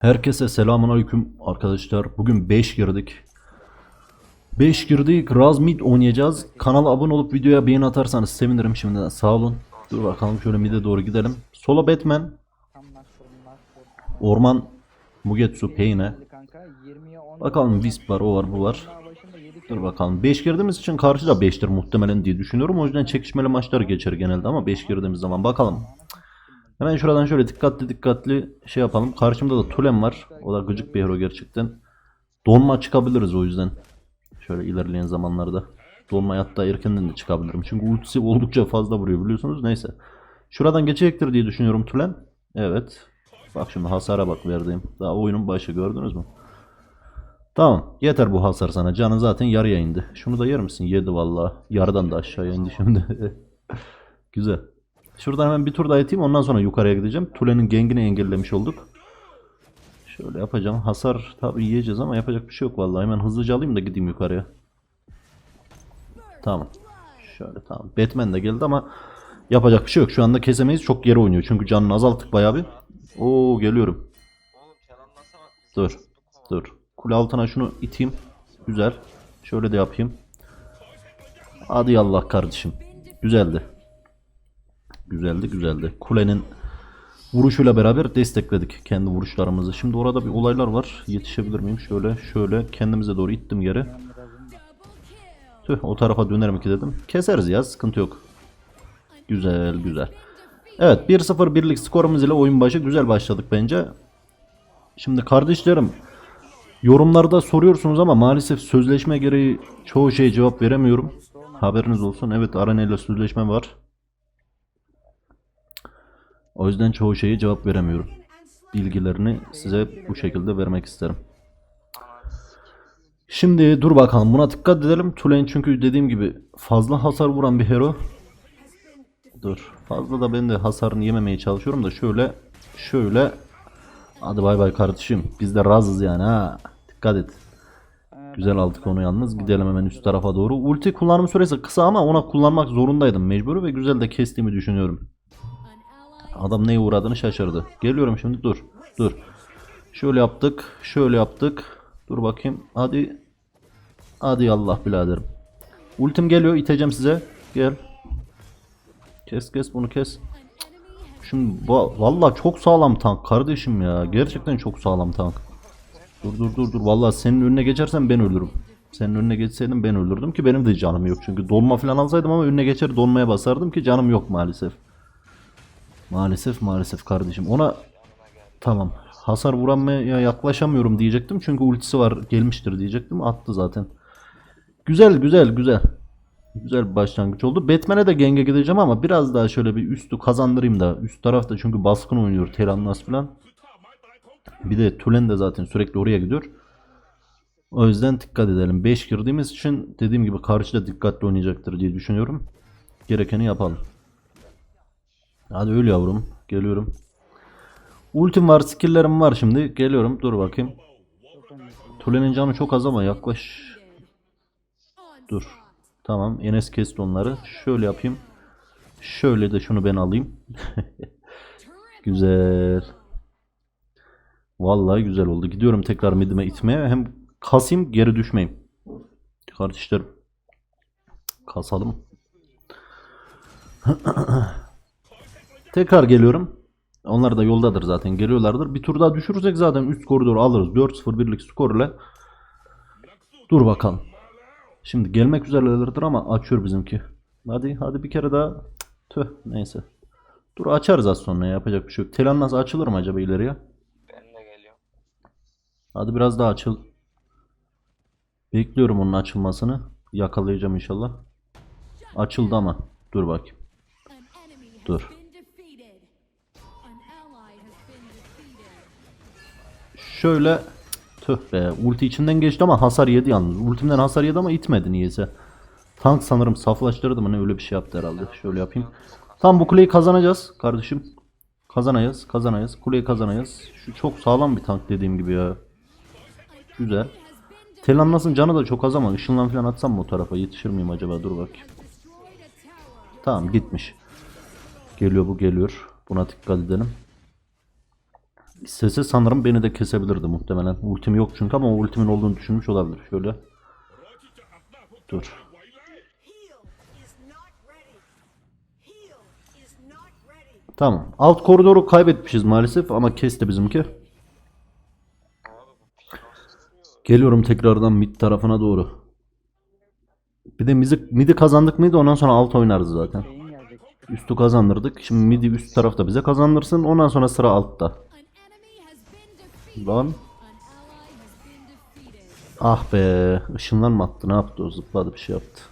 Herkese selamun aleyküm arkadaşlar. Bugün 5 girdik. 5 girdik. Razmid oynayacağız. Kanala abone olup videoya beğeni atarsanız sevinirim şimdiden. Sağ olun. Dur bakalım şöyle mid'e doğru gidelim. Solo Batman. Orman Mugetsu Pain'e. Bakalım Wisp var, o var, bu var. Dur bakalım. 5 girdiğimiz için karşı da 5'tir muhtemelen diye düşünüyorum. O yüzden çekişmeli maçlar geçer genelde ama 5 girdiğimiz zaman bakalım. Hemen şuradan şöyle dikkatli dikkatli şey yapalım. Karşımda da Tulem var. O da gıcık bir hero gerçekten. Donma çıkabiliriz o yüzden. Şöyle ilerleyen zamanlarda. Donma hatta erkenden de çıkabilirim. Çünkü ultisi oldukça fazla vuruyor biliyorsunuz. Neyse. Şuradan geçecektir diye düşünüyorum Tulem. Evet. Bak şimdi hasara bak verdiğim. Daha oyunun başı gördünüz mü? Tamam. Yeter bu hasar sana. Canın zaten yarıya indi. Şunu da yer misin? Yedi vallahi. Yarıdan da aşağıya indi şimdi. Güzel. Şuradan hemen bir tur daha atayım ondan sonra yukarıya gideceğim. Tule'nin gengini engellemiş olduk. Şöyle yapacağım. Hasar tabii yiyeceğiz ama yapacak bir şey yok vallahi. Hemen hızlıca alayım da gideyim yukarıya. Tamam. Şöyle tamam. Batman de geldi ama yapacak bir şey yok. Şu anda kesemeyiz. Çok geri oynuyor. Çünkü canını azalttık bayağı bir. Oo geliyorum. Dur. Dur. Kule altına şunu iteyim. Güzel. Şöyle de yapayım. Hadi Allah kardeşim. Güzeldi. Güzeldi güzeldi. Kulenin vuruşuyla beraber destekledik kendi vuruşlarımızı. Şimdi orada bir olaylar var. Yetişebilir miyim? Şöyle şöyle kendimize doğru ittim geri. Tüh o tarafa dönerim ki dedim. Keseriz ya sıkıntı yok. Güzel güzel. Evet 1-0 birlik skorumuz ile oyun başı güzel başladık bence. Şimdi kardeşlerim yorumlarda soruyorsunuz ama maalesef sözleşme gereği çoğu şeye cevap veremiyorum. Haberiniz olsun. Evet Arena ile sözleşme var. O yüzden çoğu şeye cevap veremiyorum. Bilgilerini size bu şekilde vermek isterim. Şimdi dur bakalım buna dikkat edelim. Tulane çünkü dediğim gibi fazla hasar vuran bir hero. Dur. Fazla da ben de hasarını yememeye çalışıyorum da şöyle şöyle Hadi bay bay kardeşim. Biz de razız yani ha. Dikkat et. Güzel aldık onu yalnız. Gidelim hemen üst tarafa doğru. Ulti kullanım süresi kısa ama ona kullanmak zorundaydım mecburi ve güzel de kestiğimi düşünüyorum. Adam neye uğradığını şaşırdı. Geliyorum şimdi dur. Dur. Şöyle yaptık. Şöyle yaptık. Dur bakayım. Hadi. Hadi Allah biraderim. Ultim geliyor. iteceğim size. Gel. Kes kes bunu kes. Şimdi va- vallahi çok sağlam tank kardeşim ya. Gerçekten çok sağlam tank. Dur dur dur dur. Vallahi senin önüne geçersem ben ölürüm. Senin önüne geçseydim ben ölürdüm ki benim de canım yok. Çünkü donma falan alsaydım ama önüne geçer donmaya basardım ki canım yok maalesef. Maalesef maalesef kardeşim. Ona tamam. Hasar vuramaya yaklaşamıyorum diyecektim. Çünkü ultisi var gelmiştir diyecektim. Attı zaten. Güzel güzel güzel. Güzel bir başlangıç oldu. Batman'e de genge gideceğim ama biraz daha şöyle bir üstü kazandırayım da. Üst tarafta çünkü baskın oynuyor Terannas falan. Bir de Tulen de zaten sürekli oraya gidiyor. O yüzden dikkat edelim. 5 girdiğimiz için dediğim gibi karşıda dikkatli oynayacaktır diye düşünüyorum. Gerekeni yapalım. Hadi öl yavrum. Geliyorum. Ultim var, skill'lerim var şimdi. Geliyorum. Dur bakayım. Tulen'in canı çok az ama yaklaş. Dur. Tamam. Enes kesti onları. Şöyle yapayım. Şöyle de şunu ben alayım. güzel. Vallahi güzel oldu. Gidiyorum tekrar midime itmeye. Hem kasayım geri düşmeyeyim. Kardeşlerim. Kasalım. Tekrar geliyorum. Onlar da yoldadır zaten geliyorlardır. Bir tur daha düşürürsek zaten üst koridoru alırız. 4-0 birlik skor ile. Dur bakalım. Şimdi gelmek üzerelerdir ama açıyor bizimki. Hadi hadi bir kere daha. Tüh neyse. Dur açarız az sonra ya, yapacak bir şey yok. Telan nasıl açılır mı acaba ileriye? Ben de geliyorum. Hadi biraz daha açıl. Bekliyorum onun açılmasını. Yakalayacağım inşallah. Açıldı ama. Dur bakayım. Dur. Şöyle tüh be ulti içinden geçti ama hasar yedi yalnız. Ultimden hasar yedi ama itmedi niyeyse. Tank sanırım saflaştırdı mı ne öyle bir şey yaptı herhalde. Şöyle yapayım. Tam bu kuleyi kazanacağız kardeşim. Kazanayız, kazanayız. Kuleyi kazanayız. Şu çok sağlam bir tank dediğim gibi ya. Güzel. Telannas'ın canı da çok az ama ışınlan falan atsam mı o tarafa yetişir miyim acaba dur bakayım. Tamam gitmiş. Geliyor bu geliyor. Buna dikkat edelim. İstese sanırım beni de kesebilirdi muhtemelen. Ultim yok çünkü ama ultimin olduğunu düşünmüş olabilir. Şöyle. Dur. Tamam. Alt koridoru kaybetmişiz maalesef ama kesti bizimki. Geliyorum tekrardan mid tarafına doğru. Bir de midi, midi kazandık mıydı ondan sonra alt oynarız zaten. Üstü kazandırdık. Şimdi midi üst tarafta bize kazandırsın. Ondan sonra sıra altta. Lan. Ah be. Işınlan mı attı? Ne yaptı o? Zıpladı bir şey yaptı.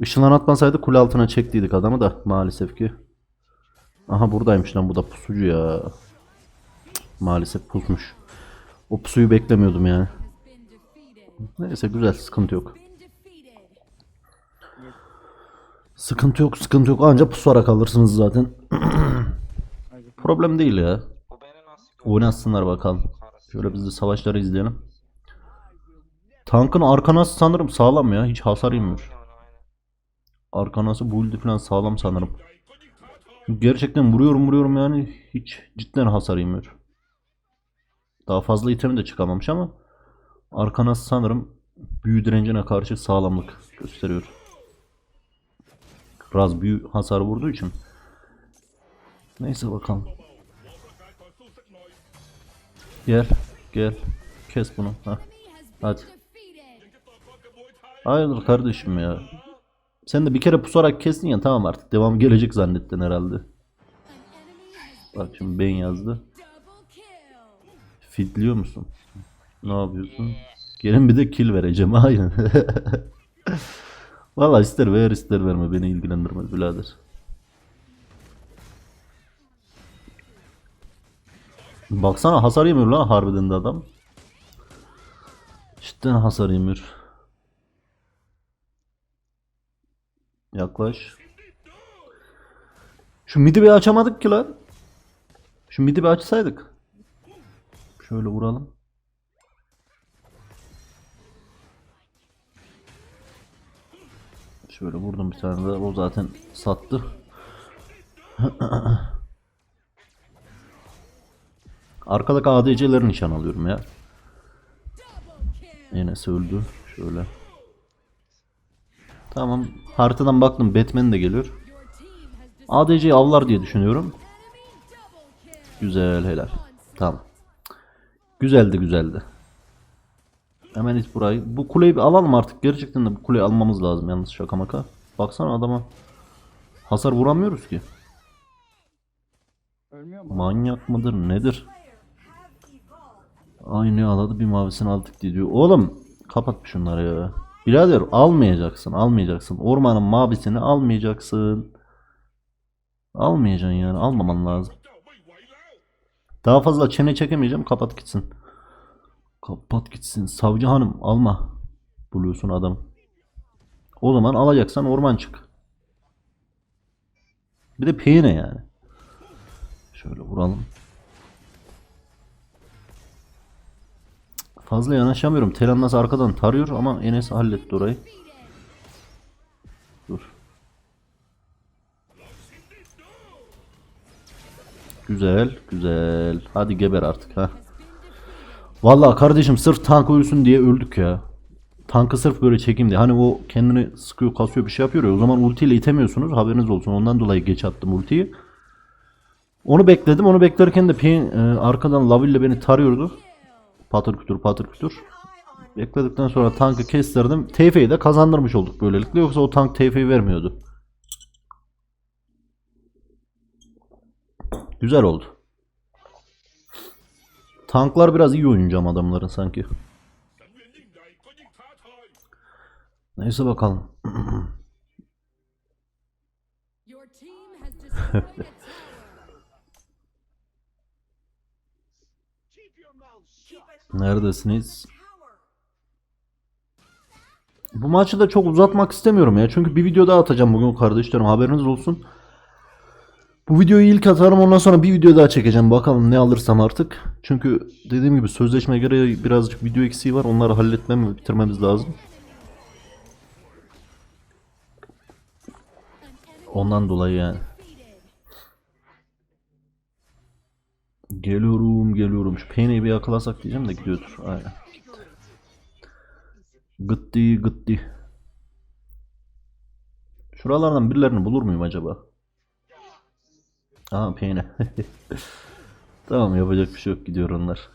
Işınlan atmasaydı kule altına çektiydik adamı da maalesef ki. Aha buradaymış lan bu da pusucu ya. Maalesef pusmuş. O pusuyu beklemiyordum yani. Neyse güzel sıkıntı yok. Sıkıntı yok sıkıntı yok. Anca pusarak alırsınız zaten. Problem değil ya. Oynasınlar bakalım. Şöyle biz de savaşları izleyelim. Tankın arkanası sanırım sağlam ya. Hiç hasar aynen. Arkanası build'i falan sağlam sanırım. Gerçekten vuruyorum vuruyorum yani hiç cidden hasar yemiyor. Daha fazla itemi de çıkamamış ama arkanası sanırım büyü direncine karşı sağlamlık gösteriyor. Raz büyü hasar vurduğu için. Neyse bakalım. Gel gel kes bunu. Been Hadi. Hayırdır kardeşim ya. Sen de bir kere pusarak kestin ya tamam artık devam gelecek zannettin herhalde. Bak şimdi ben yazdı. Fitliyor musun? Ne yapıyorsun? Gelin bir de kill vereceğim aynen. Valla ister ver ister verme beni ilgilendirmez birader. Baksana hasar yemiyor lan harbiden de adam. Cidden hasar yemiyor. Yaklaş. Şu midi bir açamadık ki lan. Şu midi bir açsaydık. Şöyle vuralım. Şöyle vurdum bir tane de o zaten sattı. Arkadaki ADC'leri nişan alıyorum ya. Enes öldü. Şöyle. Tamam. Haritadan baktım Batman de geliyor. ADC'yi avlar diye düşünüyorum. Güzel helal. Tamam. Güzeldi güzeldi. Hemen hiç burayı. Bu kuleyi bir alalım artık. Gerçekten de bu kuleyi almamız lazım yalnız şaka maka. Baksana adama. Hasar vuramıyoruz ki. Manyak mıdır nedir? Aynı aladı bir mavisini aldık diye diyor. Oğlum kapat şunları ya. Birader almayacaksın almayacaksın. Ormanın mavisini almayacaksın. Almayacaksın yani almaman lazım. Daha fazla çene çekemeyeceğim kapat gitsin. Kapat gitsin. Savcı hanım alma. Buluyorsun adam. O zaman alacaksan orman çık. Bir de peyne yani. Şöyle vuralım. Fazla yanaşamıyorum. Telan nasıl arkadan tarıyor ama Enes halletti orayı. Dur. Güzel, güzel. Hadi geber artık ha. Vallahi kardeşim sırf tank uyusun diye öldük ya. Tankı sırf böyle çekeyim diye. Hani o kendini sıkıyor, kasıyor bir şey yapıyor ya. O zaman ultiyle itemiyorsunuz. Haberiniz olsun. Ondan dolayı geç attım ultiyi. Onu bekledim. Onu beklerken de Pain e, arkadan Laville beni tarıyordu. Patır kütür patır kütür. Bekledikten sonra tankı kestirdim. TF'yi de kazandırmış olduk böylelikle. Yoksa o tank TF'yi vermiyordu. Güzel oldu. Tanklar biraz iyi oyuncu ama adamların sanki. Neyse bakalım. Neredesiniz? Bu maçı da çok uzatmak istemiyorum ya. Çünkü bir video daha atacağım bugün kardeşlerim. Haberiniz olsun. Bu videoyu ilk atarım ondan sonra bir video daha çekeceğim. Bakalım ne alırsam artık. Çünkü dediğim gibi sözleşme gereği birazcık video eksiği var. Onları halletmem bitirmemiz lazım. Ondan dolayı yani. Geliyorum geliyorum. Şu peyniri bir yakalasak diyeceğim de gidiyordur. Aynen. Gitti gitti. Şuralardan birilerini bulur muyum acaba? Aha peynir. tamam yapacak bir şey yok gidiyor onlar.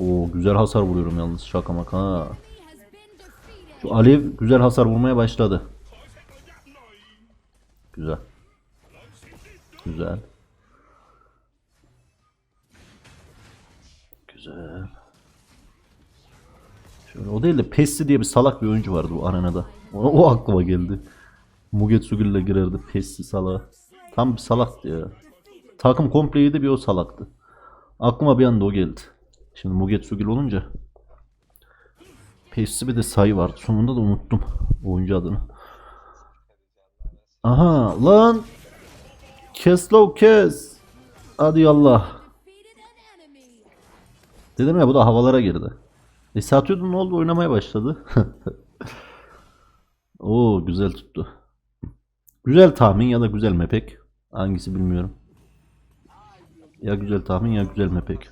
Oo güzel hasar vuruyorum yalnız şaka maka ha. Şu Alev güzel hasar vurmaya başladı. Güzel. Güzel. Güzel. Şöyle o değil de Pessi diye bir salak bir oyuncu vardı bu arenada. O, o aklıma geldi. Mugetsugu ile girerdi Pessi salağı. Tam bir salaktı ya. Takım kompleydi bir o salaktı. Aklıma bir anda o geldi. Şimdi Mugetsugu olunca Pessi bir de sayı vardı. Sonunda da unuttum oyuncu adını. Aha lan. Kes lo kes. Hadi yallah. Dedim ya bu da havalara girdi. E satıyordun ne oldu oynamaya başladı. Oo güzel tuttu. Güzel tahmin ya da güzel mepek. Hangisi bilmiyorum. Ya güzel tahmin ya güzel mepek.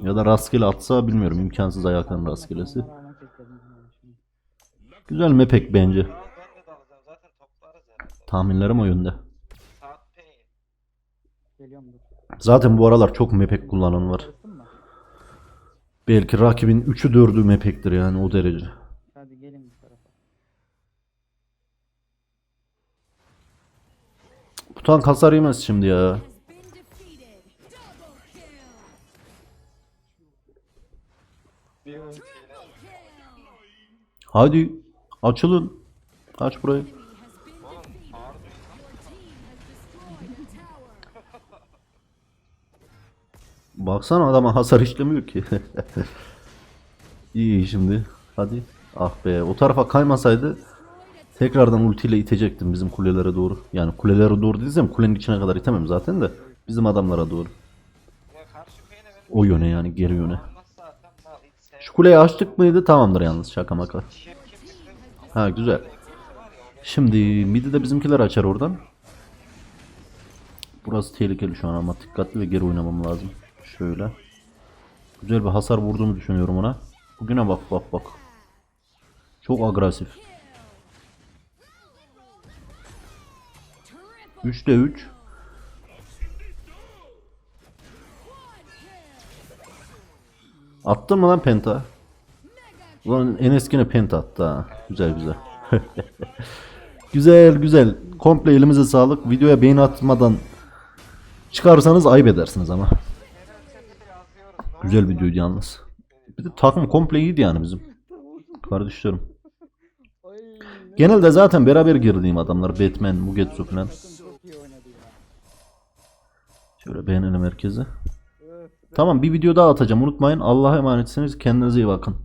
Ya da rastgele atsa bilmiyorum imkansız ayakların rastgelesi. Güzel mepek bence. Tahminlerim o yönde. Geliyorum dur. Zaten bu aralar çok mepek kullanan var. Belki rakibin 3'ü 4'ü mepektir yani o derece. Hadi gelin bu tarafa. Bu tank hasar yemez şimdi ya. Hadi açılın. Aç burayı. Baksana adama hasar işlemiyor ki. İyi şimdi. Hadi. Ah be o tarafa kaymasaydı tekrardan ultiyle itecektim bizim kulelere doğru. Yani kulelere doğru diyeceğim kulenin içine kadar itemem zaten de bizim adamlara doğru. O yöne yani geri yöne. Şu kuleyi açtık mıydı tamamdır yalnız şaka maka. Ha güzel. Şimdi midi de bizimkiler açar oradan. Burası tehlikeli şu an ama dikkatli ve geri oynamam lazım. Şöyle. Güzel bir hasar vurduğumu düşünüyorum ona. Bugüne bak bak bak. Çok agresif. Triple 3'te 3. Attın mı lan penta? Ulan Enes yine penta attı ha. Güzel güzel. güzel güzel. Komple elimize sağlık. Videoya beğeni atmadan çıkarsanız ayıp edersiniz ama. Güzel videoydu yalnız. Bir de takım komple iyiydi yani bizim. Kardeşlerim. Genelde zaten beraber girdiğim adamlar. Batman, Mugetsu falan. Şöyle beğenelim herkese. Tamam bir video daha atacağım unutmayın. Allah'a emanetsiniz. Kendinize iyi bakın.